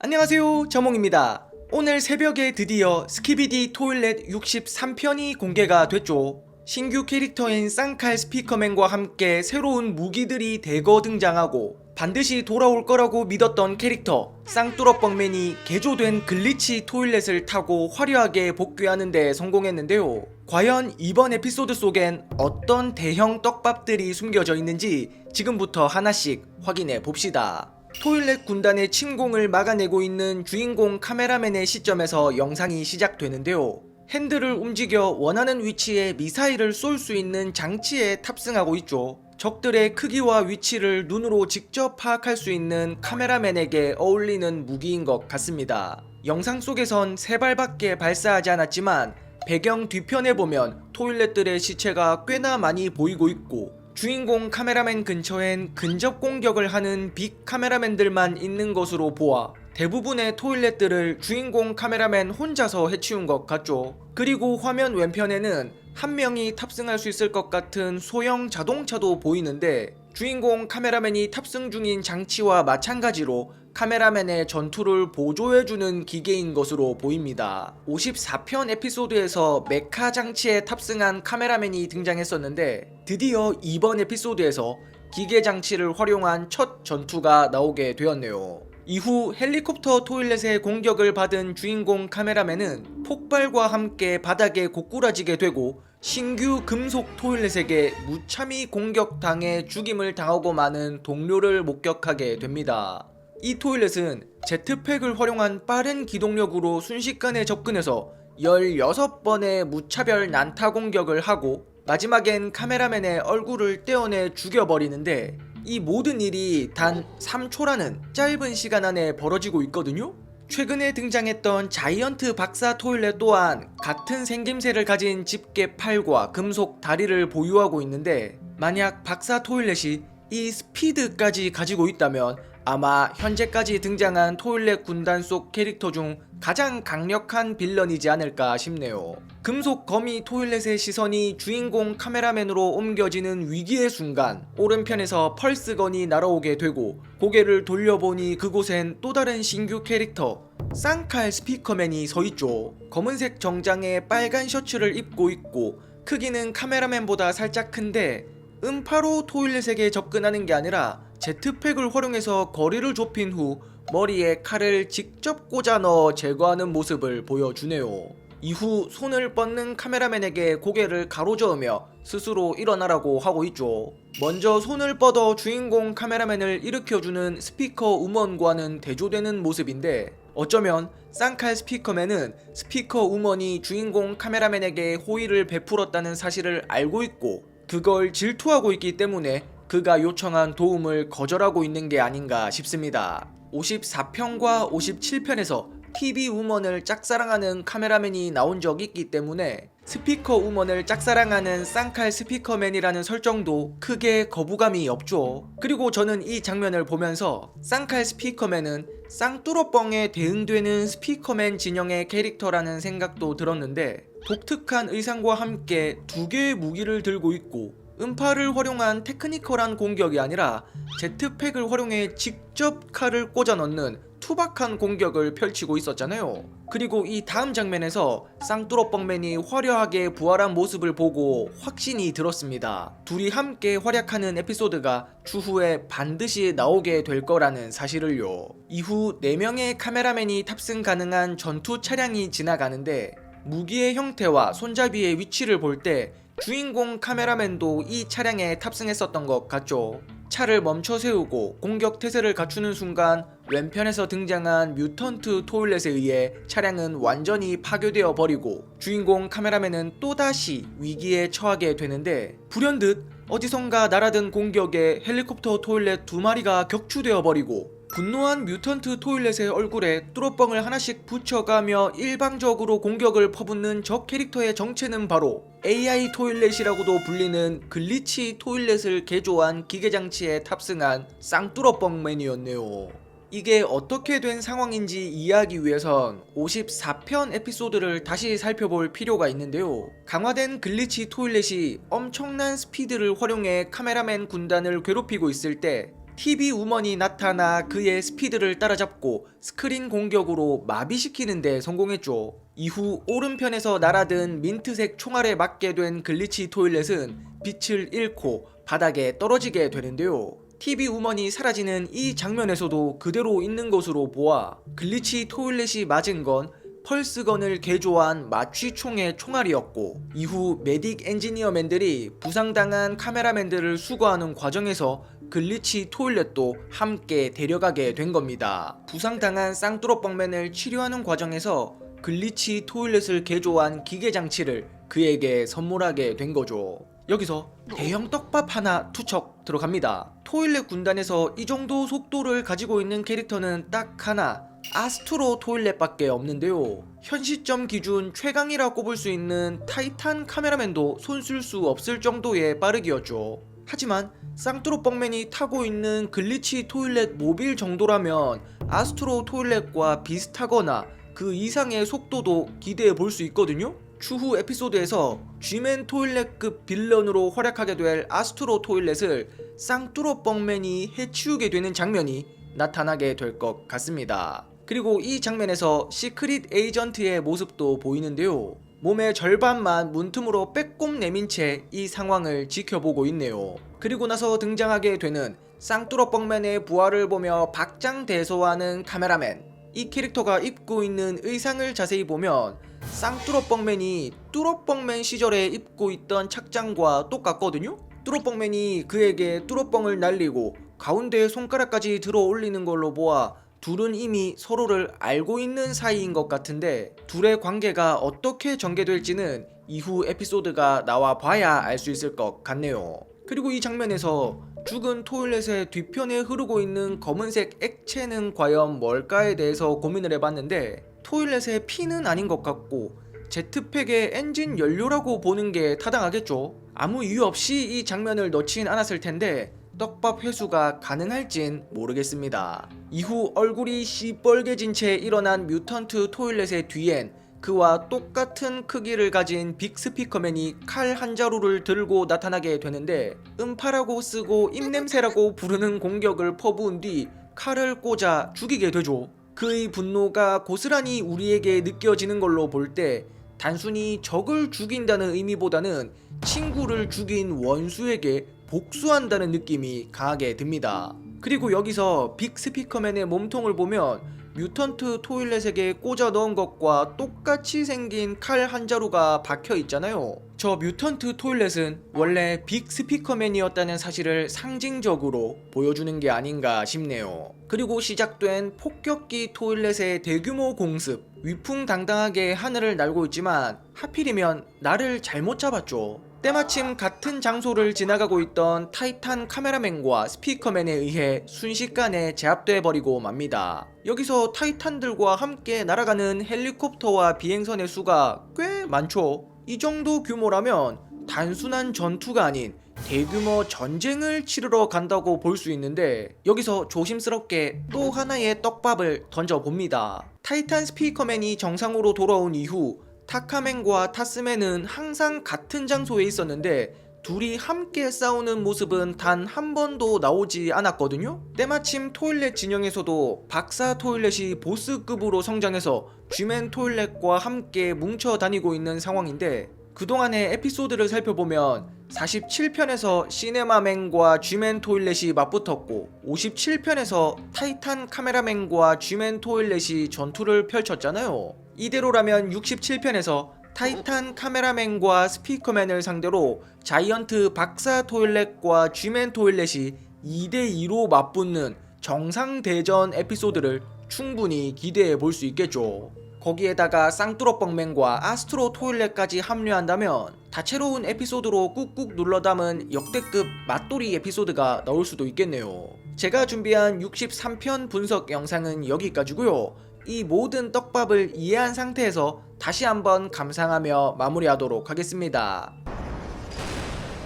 안녕하세요 자몽입니다. 오늘 새벽에 드디어 스키비디 토일렛 63편이 공개가 됐죠. 신규 캐릭터인 쌍칼 스피커맨과 함께 새로운 무기들이 대거 등장하고 반드시 돌아올 거라고 믿었던 캐릭터 쌍뚜러뻥맨이 개조된 글리치 토일렛을 타고 화려하게 복귀하는 데 성공했는데요. 과연 이번 에피소드 속엔 어떤 대형 떡밥들이 숨겨져 있는지 지금부터 하나씩 확인해 봅시다 토일렛 군단의 침공을 막아내고 있는 주인공 카메라맨의 시점에서 영상이 시작되는데요. 핸들을 움직여 원하는 위치에 미사일을 쏠 수 있는 장치에 탑승하고 있죠. 적들의 크기와 위치를 눈으로 직접 파악할 수 있는 카메라맨에게 어울리는 무기인 것 같습니다. 영상 속에선 세 발밖에 발사하지 않았지만 배경 뒤편에 보면 토일렛들의 시체가 꽤나 많이 보이고 있고 주인공 카메라맨 근처엔 근접 공격을 하는 빅 카메라맨들만 있는 것으로 보아 대부분의 토일렛들을 주인공 카메라맨 혼자서 해치운 것 같죠. 그리고 화면 왼편에는 한 명이 탑승할 수 있을 것 같은 소형 자동차도 보이는데 주인공 카메라맨이 탑승 중인 장치와 마찬가지로 카메라맨의 전투를 보조해주는 기계인 것으로 보입니다. 54편 에피소드에서 메카 장치에 탑승한 카메라맨이 등장했었는데 드디어 이번 에피소드에서 기계 장치를 활용한 첫 전투가 나오게 되었네요. 이후 헬리콥터 토일렛의 공격을 받은 주인공 카메라맨은 폭발과 함께 바닥에 고꾸라지게 되고 신규 금속 토일렛에게 무참히 공격당해 죽임을 당하고 마는 동료를 목격하게 됩니다. 이 토일렛은 제트팩을 활용한 빠른 기동력으로 순식간에 접근해서 16번의 무차별 난타 공격을 하고 마지막엔 카메라맨의 얼굴을 떼어내 죽여버리는데 이 모든 일이 단 3초라는 짧은 시간 안에 벌어지고 있거든요? 최근에 등장했던 자이언트 박사 토일렛 또한 같은 생김새를 가진 집게 팔과 금속 다리를 보유하고 있는데 만약 박사 토일렛이 이 스피드까지 가지고 있다면 아마 현재까지 등장한 토일렛 군단 속 캐릭터 중 가장 강력한 빌런이지 않을까 싶네요. 금속 거미 토일렛의 시선이 주인공 카메라맨으로 옮겨지는 위기의 순간 오른편에서 펄스건이 날아오게 되고 고개를 돌려보니 그곳엔 또 다른 신규 캐릭터 쌍칼 스피커맨이 서 있죠. 검은색 정장에 빨간 셔츠를 입고 있고 크기는 카메라맨보다 살짝 큰데 음파로 토일렛에게 접근하는 게 아니라 제트팩을 활용해서 거리를 좁힌 후 머리에 칼을 직접 꽂아 넣어 제거하는 모습을 보여주네요. 이후 손을 뻗는 카메라맨에게 고개를 가로저으며 스스로 일어나라고 하고 있죠. 먼저 손을 뻗어 주인공 카메라맨을 일으켜주는 스피커 우먼과는 대조되는 모습인데 어쩌면 쌍칼 스피커맨은 스피커 우먼이 주인공 카메라맨에게 호의를 베풀었다는 사실을 알고 있고 그걸 질투하고 있기 때문에 그가 요청한 도움을 거절하고 있는 게 아닌가 싶습니다. 54편과 57편에서 TV 우먼을 짝사랑하는 카메라맨이 나온 적이 있기 때문에 스피커 우먼을 짝사랑하는 쌍칼 스피커맨이라는 설정도 크게 거부감이 없죠. 그리고 저는 이 장면을 보면서 쌍칼 스피커맨은 쌍뚜러뻥에 대응되는 스피커맨 진영의 캐릭터라는 생각도 들었는데 독특한 의상과 함께 두 개의 무기를 들고 있고 음파를 활용한 테크니컬한 공격이 아니라 제트팩을 활용해 직접 칼을 꽂아 넣는 투박한 공격을 펼치고 있었잖아요. 그리고 이 다음 장면에서 쌍뚜러뻥맨이 화려하게 부활한 모습을 보고 확신이 들었습니다. 둘이 함께 활약하는 에피소드가 추후에 반드시 나오게 될 거라는 사실을요. 이후 4명의 카메라맨이 탑승 가능한 전투 차량이 지나가는데 무기의 형태와 손잡이의 위치를 볼 때 주인공 카메라맨도 이 차량에 탑승했었던 것 같죠. 차를 멈춰 세우고 공격 태세를 갖추는 순간 왼편에서 등장한 뮤턴트 토일렛에 의해 차량은 완전히 파괴되어 버리고 주인공 카메라맨은 또다시 위기에 처하게 되는데 불현듯 어디선가 날아든 공격에 헬리콥터 토일렛 두 마리가 격추되어 버리고 분노한 뮤턴트 토일렛의 얼굴에 뚜러뻥을 하나씩 붙여가며 일방적으로 공격을 퍼붓는 저 캐릭터의 정체는 바로 AI 토일렛이라고도 불리는 글리치 토일렛을 개조한 기계장치에 탑승한 쌍뚜러뻥 맨이었네요. 이게 어떻게 된 상황인지 이해하기 위해선 54편 에피소드를 다시 살펴볼 필요가 있는데요. 강화된 글리치 토일렛이 엄청난 스피드를 활용해 카메라맨 군단을 괴롭히고 있을 때 TV 우먼이 나타나 그의 스피드를 따라잡고 스크린 공격으로 마비시키는 데 성공했죠. 이후 오른편에서 날아든 민트색 총알에 맞게 된 글리치 토일렛은 빛을 잃고 바닥에 떨어지게 되는데요. TV 우먼이 사라지는 이 장면에서도 그대로 있는 것으로 보아 글리치 토일렛이 맞은 건 펄스건을 개조한 마취총의 총알이었고 이후 메딕 엔지니어맨들이 부상당한 카메라맨들을 수거하는 과정에서 글리치 토일렛도 함께 데려가게 된 겁니다. 부상당한 쌍뚜러뻥맨을 치료하는 과정에서 글리치 토일렛을 개조한 기계 장치를 그에게 선물하게 된 거죠. 여기서 대형 떡밥 하나 투척 들어갑니다. 토일렛 군단에서 이 정도 속도를 가지고 있는 캐릭터는 딱 하나 아스트로 토일렛밖에 없는데요. 현 시점 기준 최강이라 꼽을 수 있는 타이탄 카메라맨도 손쓸 수 없을 정도의 빠르기였죠. 하지만 쌍뚜로 뻥맨이 타고 있는 글리치 토일렛 모빌 정도라면 아스트로 토일렛과 비슷하거나 그 이상의 속도도 기대해 볼 수 있거든요. 추후 에피소드에서 쥐맨 토일렛급 빌런으로 활약하게 될 아스트로 토일렛을 쌍뚜로 뻥맨이 해치우게 되는 장면이 나타나게 될 것 같습니다. 그리고 이 장면에서 시크릿 에이전트의 모습도 보이는데요. 몸의 절반만 문틈으로 빼꼼 내민 채 이 상황을 지켜보고 있네요. 그리고 나서 등장하게 되는 쌍뚜러 뻥맨의 부활을 보며 박장대소하는 카메라맨. 이 캐릭터가 입고 있는 의상을 자세히 보면 쌍뚜러 뻥맨이 뚜러 뻥맨 시절에 입고 있던 착장과 똑같거든요. 뚜러 뻥맨이 그에게 뚜러 뻥을 날리고 가운데 손가락까지 들어 올리는 걸로 보아 둘은 이미 서로를 알고 있는 사이인 것 같은데 둘의 관계가 어떻게 전개될지는 이후 에피소드가 나와 봐야 알 수 있을 것 같네요. 그리고 이 장면에서 죽은 토일렛의 뒤편에 흐르고 있는 검은색 액체는 과연 뭘까에 대해서 고민을 해봤는데 토일렛의 피는 아닌 것 같고 제트팩의 엔진 연료라고 보는 게 타당하겠죠. 아무 이유 없이 이 장면을 넣진 않았을 텐데 떡밥 회수가 가능할진 모르겠습니다. 이후 얼굴이 시뻘개진 채 일어난 뮤턴트 토일렛의 뒤엔 그와 똑같은 크기를 가진 빅 스피커맨이 칼 한 자루를 들고 나타나게 되는데 음파라고 쓰고 입냄새라고 부르는 공격을 퍼부은 뒤 칼을 꽂아 죽이게 되죠. 그의 분노가 고스란히 우리에게 느껴지는 걸로 볼 때 단순히 적을 죽인다는 의미보다는 친구를 죽인 원수에게 복수한다는 느낌이 강하게 듭니다. 그리고 여기서 빅 스피커맨의 몸통을 보면 뮤턴트 토일렛에게 꽂아 넣은 것과 똑같이 생긴 칼 한 자루가 박혀 있잖아요. 저 뮤턴트 토일렛은 원래 빅 스피커맨이었다는 사실을 상징적으로 보여주는 게 아닌가 싶네요. 그리고 시작된 폭격기 토일렛의 대규모 공습, 위풍당당하게 하늘을 날고 있지만 하필이면 나를 잘못 잡았죠. 때마침 같은 장소를 지나가고 있던 타이탄 카메라맨과 스피커맨에 의해 순식간에 제압돼 버리고 맙니다. 여기서 타이탄들과 함께 날아가는 헬리콥터와 비행선의 수가 꽤 많죠. 이 정도 규모라면 단순한 전투가 아닌 대규모 전쟁을 치르러 간다고 볼 수 있는데 여기서 조심스럽게 또 하나의 떡밥을 던져봅니다. 타이탄 스피커맨이 정상으로 돌아온 이후 타카맨과 타스맨은 항상 같은 장소에 있었는데 둘이 함께 싸우는 모습은 단 한 번도 나오지 않았거든요. 때마침 토일렛 진영에서도 박사 토일렛이 보스급으로 성장해서 쥐맨 토일렛과 함께 뭉쳐 다니고 있는 상황인데 그동안의 에피소드를 살펴보면 47편에서 시네마맨과 쥐맨 토일렛이 맞붙었고 57편에서 타이탄 카메라맨과 쥐맨 토일렛이 전투를 펼쳤잖아요. 이대로라면 67편에서 타이탄 카메라맨과 스피커맨을 상대로 자이언트 박사 토일렛과 쥐맨 토일렛이 2대2로 맞붙는 정상 대전 에피소드를 충분히 기대해 볼 수 있겠죠. 거기에다가 쌍뚜러뻥맨과 아스트로 토일렛까지 합류한다면 다채로운 에피소드로 꾹꾹 눌러 담은 역대급 맛돌이 에피소드가 나올 수도 있겠네요. 제가 준비한 63편 분석 영상은 여기까지고요. 이 모든 떡밥을 이해한 상태에서 다시 한번 감상하며 마무리하도록 하겠습니다.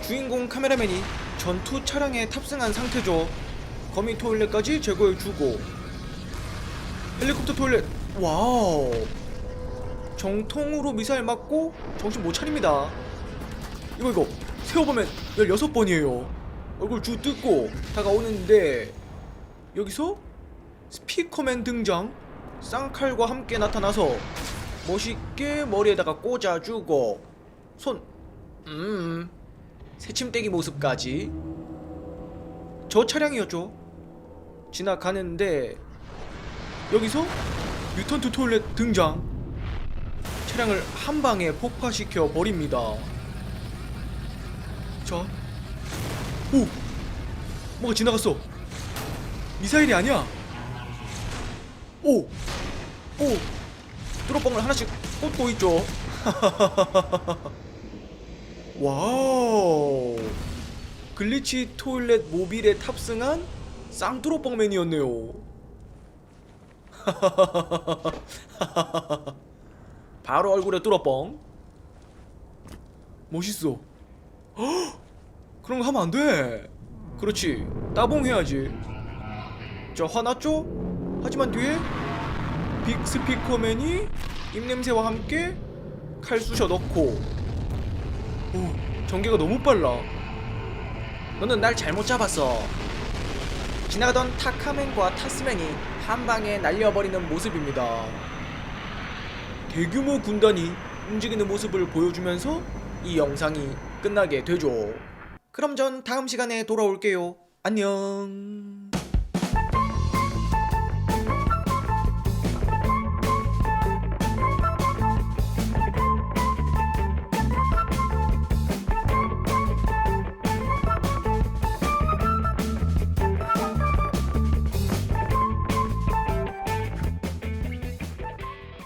주인공 카메라맨이 전투 차량에 탑승한 상태죠. 거미 토일렛까지 제거해주고 헬리콥터 토일렛 와우 정통으로 미사일 맞고 정신 못 차립니다. 이거 이거 세어보면 16번이에요. 얼굴 주 뜯고 다가오는데 여기서 스피커맨 등장 쌍칼과 함께 나타나서 멋있게 머리에다가 꽂아주고 손 음, 새침대기 모습까지 저 차량이었죠 지나가는데 여기서 뮤턴트 토일렛 등장 차량을 한 방에 폭파시켜 버립니다 자, 오, 뭐가 지나갔어. 미사일이 아니야. 오, 오, 뚜러뻥을 하나씩 꽂고 있죠. 와우, 글리치 토일렛 모빌에 탑승한 쌍뚜러뻥맨이었네요. 바로 얼굴에 뚜러뻥. 멋있어. 그런 거 하면 안 돼. 그렇지. 따봉 해야지. 자, 화났죠? 하지만 뒤에 빅 스피커맨이 입냄새와 함께 칼 쑤셔 넣고 오, 전개가 너무 빨라. 너는 날 잘못 잡았어. 지나가던 타카맨과 타스맨이 한 방에 날려버리는 모습입니다. 대규모 군단이 움직이는 모습을 보여주면서 이 영상이 끝나게 되죠. 그럼 전 다음 시간에 돌아올게요. 안녕.